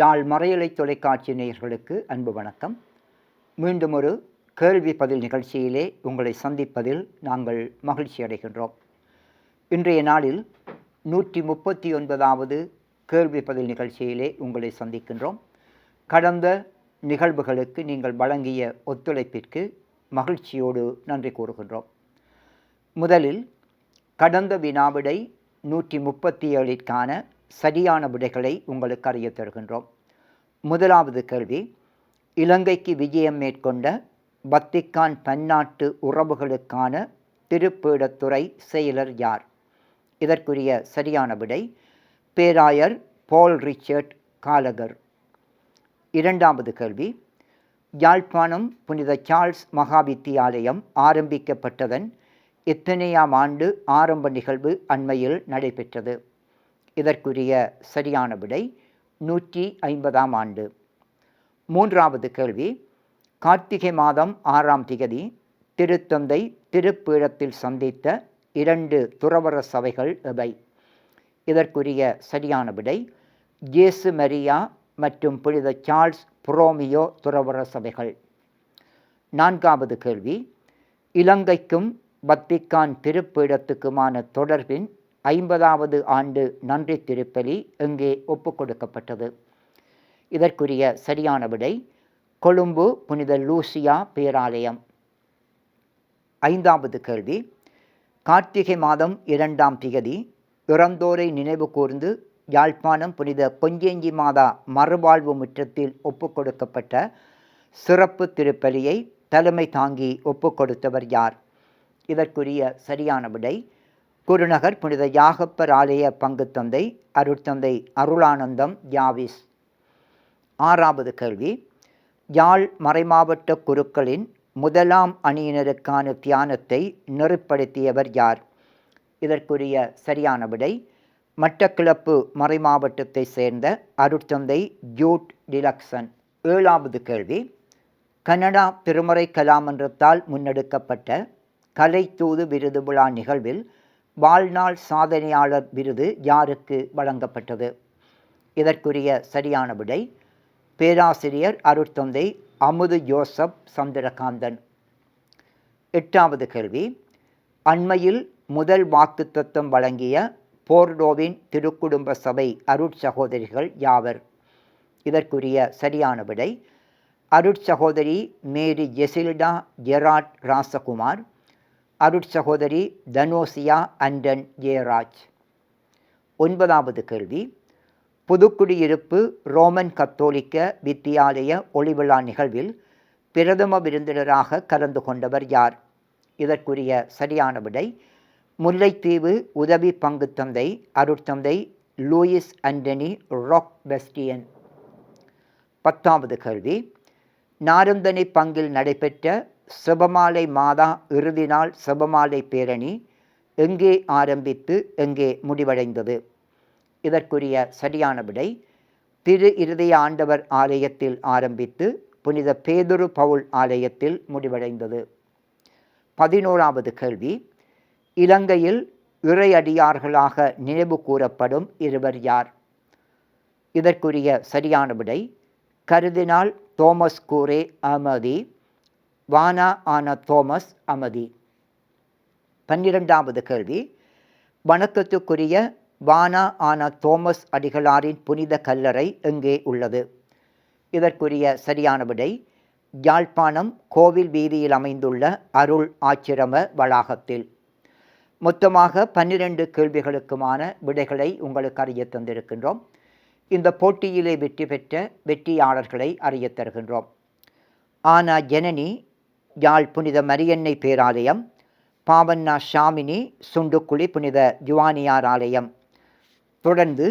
யாழ் மறையலை தொலைக்காட்சி நேயர்களுக்கு அன்பு வணக்கம். மீண்டும் ஒரு கேள்வி பதில் நிகழ்ச்சியிலே உங்களை சந்திப்பதில் நாங்கள் மகிழ்ச்சி அடைகின்றோம். இன்றைய நாளில் நூற்றி முப்பத்தி ஒன்பதாவது கேள்வி பதில் நிகழ்ச்சியிலே உங்களை சந்திக்கின்றோம். கடந்த நிகழ்வுகளுக்கு நீங்கள் வழங்கிய ஒத்துழைப்பிற்கு மகிழ்ச்சியோடு நன்றி கூறுகின்றோம். முதலில் கடந்த வினாவிடை நூற்றி முப்பத்தி ஏழிற்கான சரியான விடைகளை உங்களுக்கு அறிய தருகின்றோம். முதலாவது கேள்வி இலங்கைக்கு விஜயம் மேற்கொண்ட பத்திக்கான் பன்னாட்டு உறவுகளுக்கான திருப்பீடத்துறை செயலர் யார்? இதற்குரிய சரியான விடை பேராயர் பால் ரிச்சர்ட் காலகர். இரண்டாவது கேள்வி யாழ்ப்பாணம் புனித சார்ல்ஸ் மகாவித்தியாலயம் ஆரம்பிக்கப்பட்டதன் எத்தனையாம் ஆண்டு ஆரம்ப நிகழ்வு அண்மையில் நடைபெற்றது? இதற்குரிய சரியான விடை நூற்றி ஐம்பதாம் ஆண்டு. மூன்றாவது கேள்வி கார்த்திகை மாதம் ஆறாம் திகதி திருத்தந்தை திருப்பீடத்தில் சந்தித்த இரண்டு துறவர சபைகள் எவை? இதற்குரிய சரியான விடை ஜேசு மரியா மற்றும் புனித சார்ல்ஸ் புரோமியோ துறவர சபைகள். நான்காவது கேள்வி இலங்கைக்கும் வத்திக்கான் திருப்பீடத்துக்குமான தொடர்பின் ஐம்பதாவது ஆண்டு நன்றி திருப்பலி இங்கே ஒப்புக் கொடுக்கப்பட்டது இதற்குரிய சரியான விடை கொழும்பு புனித லூசியா பேராலயம். ஐந்தாவது கேள்வி. கார்த்திகை மாதம் இரண்டாம் திகதி இறந்தோரை நினைவு கூர்ந்து யாழ்ப்பாணம் புனித பொஞ்சேஞ்சி மாதா மறுவாழ்வு முற்றத்தில் ஒப்புக் கொடுக்கப்பட்ட சிறப்பு திருப்பலியை தலைமை தாங்கி ஒப்புக் கொடுத்தவர் யார்? இதற்குரிய சரியான விடை குருநகர் புனித யாகப்பர் ஆலய பங்கு தந்தை அருட்தந்தை அருளானந்தம் யாவிஸ். ஆறாவது கேள்வி. யாழ் மறைமாவட்ட குருக்களின் முதலாம் அணியினருக்கான தியானத்தை நெறிப்படுத்தியவர் யார்? இதற்குரிய சரியான விடை மட்டக்கிளப்பு மறைமாவட்டத்தை சேர்ந்த அருட்தந்தை ஜூட் டிலக்சன். ஏழாவது கேள்வி. கனடா திருமறை கலாமன்றத்தால் முன்னெடுக்கப்பட்ட கலைத்தூது விருது விழா நிகழ்வில் வாழ்நாள் சாதனையாளர் விருது யாருக்கு வழங்கப்பட்டது? இதற்குரிய சரியான விடை பேராசிரியர் அருட்தந்தை அமுது ஜோசப் சந்திரகாந்தன். எட்டாவது கேள்வி அண்மையில் முதல் வாக்குத்தத்தம் வழங்கிய போர்டோவின் திருக்குடும்ப சபை அருட்சகோதரிகள் யாவர்? இதற்குரிய சரியான விடை அருட்சகோதரி மேரி ஜெசில்டா ஜெராட் ராசகுமார் அருட்சகோதரி தனோசியா அண்டன் ஜெயராஜ். ஒன்பதாவது கேள்வி. புதுக்குடியிருப்பு ரோமன் கத்தோலிக்க வித்தியாலய ஒளிவிழா நிகழ்வில் பிரதம விருந்தினராக கலந்து கொண்டவர் யார்? இதற்குரிய சரியான விடை முல்லைத்தீவு உதவி பங்கு தந்தை அருட்தந்தை லூயிஸ் அண்டனி ராக் பெஸ்டியன். பத்தாவது கேள்வி. நாரந்தனை பங்கில் நடைபெற்ற செபமாலை மாதா இறுதி நாள் செபமாலை பேரணி எங்கே ஆரம்பித்து எங்கே முடிவடைந்தது? இதற்குரிய சரியான விடை திரு இருதய ஆண்டவர் ஆலயத்தில் ஆரம்பித்து புனித பேதுரு பவுல் ஆலயத்தில் முடிவடைந்தது. பதினோராவது கேள்வி இலங்கையில் இறையடியார்களாக நினைவு கூறப்படும் இருவர் யார்? இதற்குரிய சரியான விடை கருதினால் தோமஸ் கூரே அமதி வானா ஆன தோமஸ் அமதி. பன்னிரெண்டாவது கேள்வி. வணக்கத்துக்குரிய வானா ஆன தோமஸ் அடிகளாரின் புனித கல்லறை எங்கே உள்ளது? இதற்குரிய சரியான விடை யாழ்ப்பாணம் கோவில் வீதியில் அமைந்துள்ள அருள் ஆச்சிரம வளாகத்தில். மொத்தமாக பன்னிரண்டு கேள்விகளுக்குமான விடைகளை உங்களுக்கு அறிய தந்திருக்கின்றோம். இந்த போட்டியிலே வெற்றி பெற்ற வெற்றியாளர்களை அறிய தருகின்றோம். ஆனா ஜனனி யாழ் புனித மரியன்னை பேராலயம் பாவண்ணா ஷாமினி சுண்டுக்குழி புனித ஜுவானியார் ஆலயம். தொடர்ந்து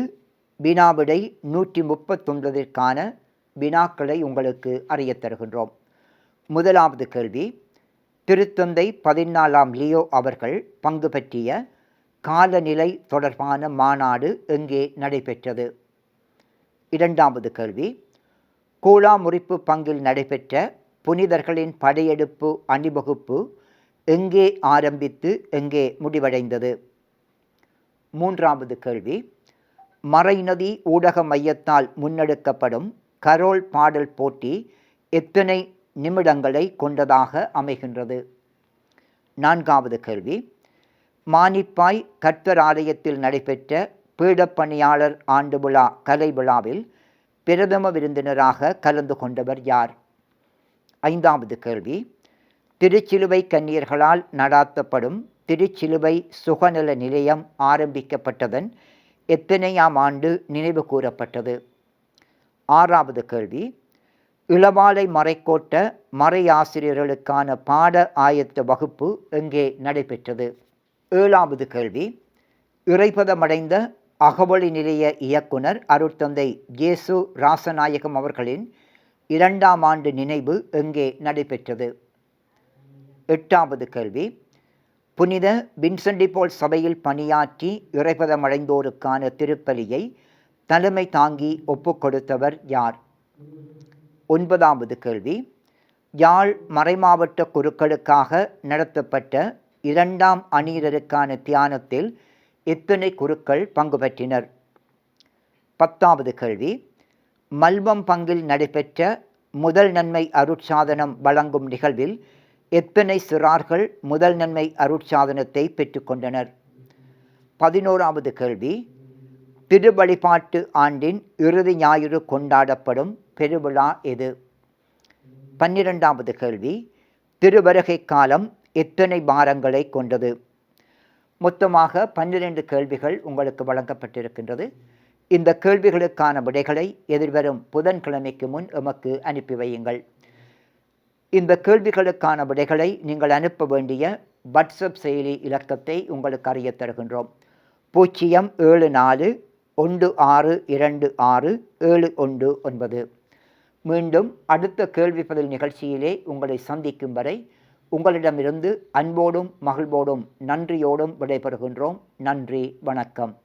வினாவிடை நூற்றி முப்பத்தொன்பதிற்கான வினாக்களை உங்களுக்கு அறியத் தருகின்றோம். முதலாவது கேள்வி திருத்தந்தை பதினாலாம் லியோ அவர்கள் பங்கு பற்றிய காலநிலை தொடர்பான மாநாடு எங்கே நடைபெற்றது? இரண்டாவது கேள்வி கூழாமுறிப்பு பங்கில் நடைபெற்ற புனிதர்களின் படையெடுப்பு அணிவகுப்பு எங்கே ஆரம்பித்து எங்கே முடிவடைந்தது? மூன்றாவது கேள்வி. மறைநதி ஊடக மையத்தால் முன்னெடுக்கப்படும் கரோல் பாடல் போட்டி எத்தனை நிமிடங்களை கொண்டதாக அமைகின்றது? நான்காவது கேள்வி. மானிப்பாய் கர்த்தர் ஆலயத்தில் நடைபெற்ற பீடப்பணியாளர் ஆண்டு விழா கலை விழாவில் பிரதம விருந்தினராக கலந்து கொண்டவர் யார்? ஐந்தாவது கேள்வி. திருச்சிலுவை கன்னியர்களால் நடாத்தப்படும் திருச்சிலுவை சுகநல நிலையம் ஆரம்பிக்கப்பட்டதன் எத்தனையாம் ஆண்டு நினைவு கூறப்பட்டது? ஆறாவது கேள்வி. இளவாலை மறைக்கோட்ட மறையாசிரியர்களுக்கான பாட ஆயத்த வகுப்பு எங்கே நடைபெற்றது? ஏழாவது கேள்வி. இறைப்பதமடைந்த அகவொளி நிலைய இயக்குனர் அருட்தந்தை ஜேசு ராசநாயகம் அவர்களின் இரண்டாம் ஆண்டு நினைவு எங்கே நடைபெற்றது? எட்டாவது கேள்வி. புனித வின்சென்டிபோல் சபையில் பணியாற்றி இறைபதமடைந்தோருக்கான திருப்பலியை தலைமை தாங்கி ஒப்புக்கொடுத்தவர் யார்? ஒன்பதாவது கேள்வி. யாழ் மறைமாவட்ட குருக்களுக்காக நடத்தப்பட்ட இரண்டாம் அணியினருக்கான தியானத்தில் எத்தனை குருக்கள் பங்கு பெற்றினர்? பத்தாவது கேள்வி. மல்வம் பங்கில் நடைபெற்ற முதல் நன்மை அருட்சாதனம் வழங்கும் நிகழ்வில் எத்தனை சிறார்கள் முதல் நன்மை அருட்சாதனத்தை பெற்றுக்கொண்டனர் பதினோராவது கேள்வி. திருவழிபாட்டு ஆண்டின் இறுதி ஞாயிறு கொண்டாடப்படும் பெருவிழா எது? பன்னிரெண்டாவது கேள்வி. திருவருகை காலம் எத்தனை வாரங்களை கொண்டது? மொத்தமாக பன்னிரண்டு கேள்விகள் உங்களுக்கு வழங்கப்பட்டிருக்கின்றது. இந்த கேள்விகளுக்கான விடைகளை எதிர்வரும் புதன்கிழமைக்கு முன் எமக்கு அனுப்பி வையுங்கள். இந்த கேள்விகளுக்கான விடைகளை நீங்கள் அனுப்ப வேண்டிய வாட்ஸ்அப் செயலி இலக்கத்தை உங்களுக்கு அறிய தருகின்றோம். பூஜ்ஜியம் ஏழு நாலு ஒன்று ஆறு இரண்டு ஆறு ஏழு ஒன்று ஒன்பது. மீண்டும் அடுத்த கேள்வி பதில் நிகழ்ச்சியிலே உங்களை சந்திக்கும் வரை உங்களிடமிருந்து அன்போடும் மகிழ்வோடும் நன்றியோடும் விடைபெறுகின்றோம். நன்றி வணக்கம்.